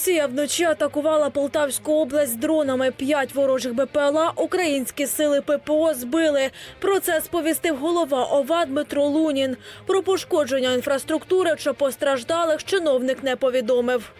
Росія вночі атакувала Полтавську область дронами. П'ять ворожих БПЛА українські сили ППО збили. Про це сповістив голова ОВА Дмитро Лунін. Про пошкодження інфраструктури чи постраждалих чиновник не повідомив.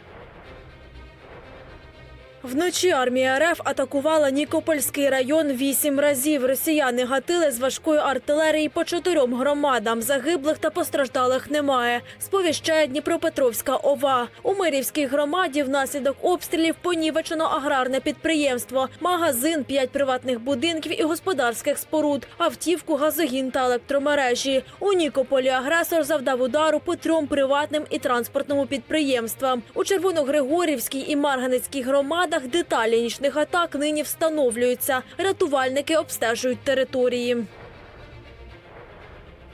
Вночі армія РФ атакувала Нікопольський район вісім разів. Росіяни гатили з важкої артилерії по чотирьом громадам. Загиблих та постраждалих немає. Сповіщає Дніпропетровська ОВА. У Мирівській громаді внаслідок обстрілів понівечено аграрне підприємство, магазин, п'ять приватних будинків і господарських споруд, автівку, газогін та електромережі. У Нікополі агресор завдав удару по трьом приватним і транспортному підприємствам. У Червоногригорівській і Марганецькій громадах деталі нічних атак нині встановлюються. Рятувальники обстежують території.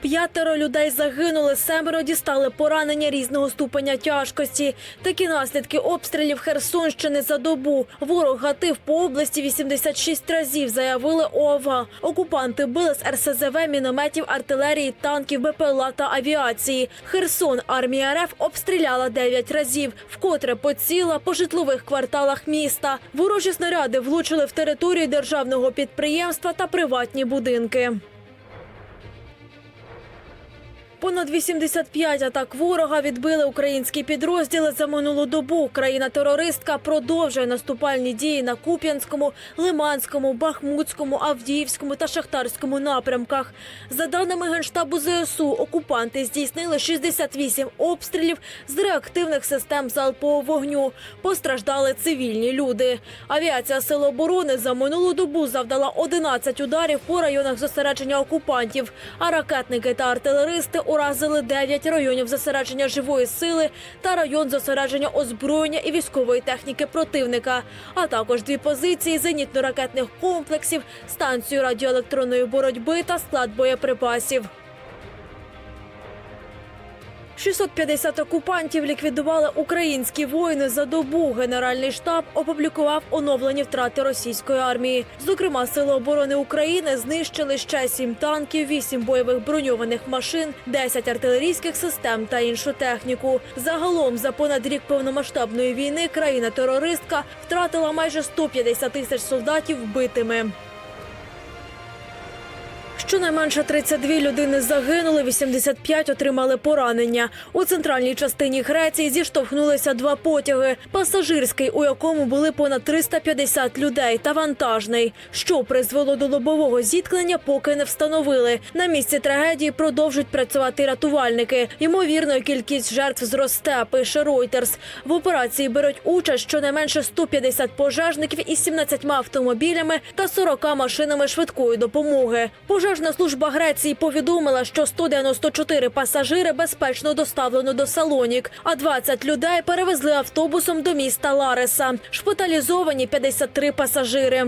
П'ятеро людей загинули, семеро дістали поранення різного ступеня тяжкості. Такі наслідки обстрілів Херсонщини за добу. Ворог гатив по області 86 разів, заявили ОВА. Окупанти били з РСЗВ, мінометів, артилерії, танків, БПЛА та авіації. Херсон армія РФ обстріляла 9 разів, вкотре поціла по житлових кварталах міста. Ворожі снаряди влучили в територію державного підприємства та приватні будинки. Понад 85 атак ворога відбили українські підрозділи за минулу добу. Країна-терористка продовжує наступальні дії на Куп'янському, Лиманському, Бахмутському, Авдіївському та Шахтарському напрямках. За даними Генштабу ЗСУ, окупанти здійснили 68 обстрілів з реактивних систем залпового вогню. Постраждали цивільні люди. Авіація Сил оборони за минулу добу завдала 11 ударів по районах зосередження окупантів, а ракетники та артилеристи уразили 9 районів зосередження живої сили та район зосередження озброєння і військової техніки противника, а також дві позиції зенітно-ракетних комплексів, станцію радіоелектронної боротьби та склад боєприпасів. 650 окупантів ліквідували українські воїни за добу. Генеральний штаб опублікував оновлені втрати російської армії. Зокрема, сили оборони України знищили ще 7 танків, 8 бойових броньованих машин, 10 артилерійських систем та іншу техніку. Загалом за понад рік повномасштабної війни країна-терористка втратила майже 150 тисяч солдатів вбитими. Щонайменше 32 людини загинули, 85 отримали поранення. У центральній частині Греції зіштовхнулися два потяги: пасажирський, у якому були понад 350 людей, та вантажний. Що призвело до лобового зіткнення, поки не встановили. На місці трагедії продовжують працювати рятувальники. Ймовірно, кількість жертв зросте. Пише Reuters. В операції беруть участь щонайменше 150 пожежників із 17 автомобілями та 40 машинами швидкої допомоги. Пожежна служба Греції повідомила, що 194 пасажири безпечно доставлено до Салонік, а 20 людей перевезли автобусом до міста Лареса. Шпиталізовані 53 пасажири.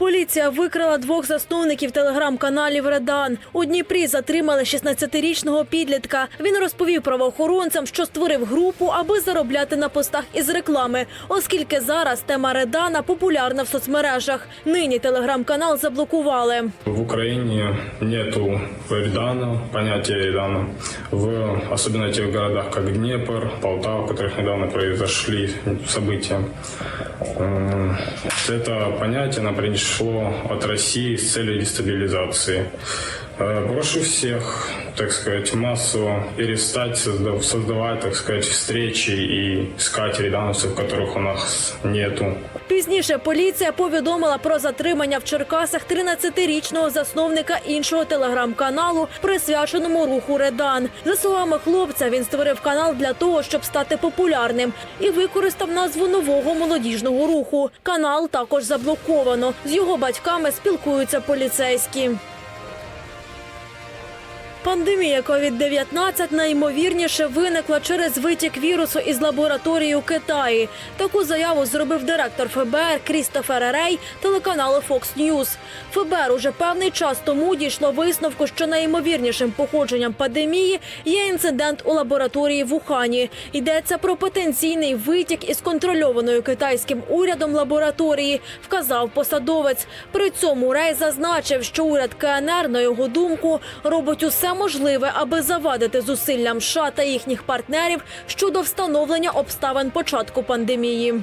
Поліція викрала двох засновників телеграм-каналів Редан. У Дніпрі затримали 16-річного підлітка. Він розповів правоохоронцям, що створив групу, аби заробляти на постах із реклами, оскільки зараз тема Редана популярна в соцмережах. Нині телеграм-канал заблокували. В Украине нету Редана, понятия Редана. В особенно тех городах, как Днепр, Полтава, в которых недавно произошли события. М, Это понятие оно пришло от России с целью дестабилизации. Э, Прошу всех, так сказать, массово перестать созда- создавать, так сказать, встречи и искать редановцев, которых у нас нету. Пізніше поліція повідомила про затримання в Черкасах 13-річного засновника іншого телеграм-каналу, присвяченому руху Редан. За словами хлопця, він створив канал для того, щоб стати популярним, і використав назву нового молодіжного руху. Канал також заблоковано. З його батьками спілкуються поліцейські. Пандемія COVID-19 найімовірніше виникла через витік вірусу із лабораторії у Китаї. Таку заяву зробив директор ФБР Крістофер Рей телеканалу Fox News. ФБР уже певний час тому дійшло висновку, що найімовірнішим походженням пандемії є інцидент у лабораторії в Ухані. Йдеться про потенційний витік із контрольованою китайським урядом лабораторії, вказав посадовець. При цьому Рей зазначив, що уряд КНР, на його думку, робить усе можливе, аби завадити зусиллям США та їхніх партнерів щодо встановлення обставин початку пандемії.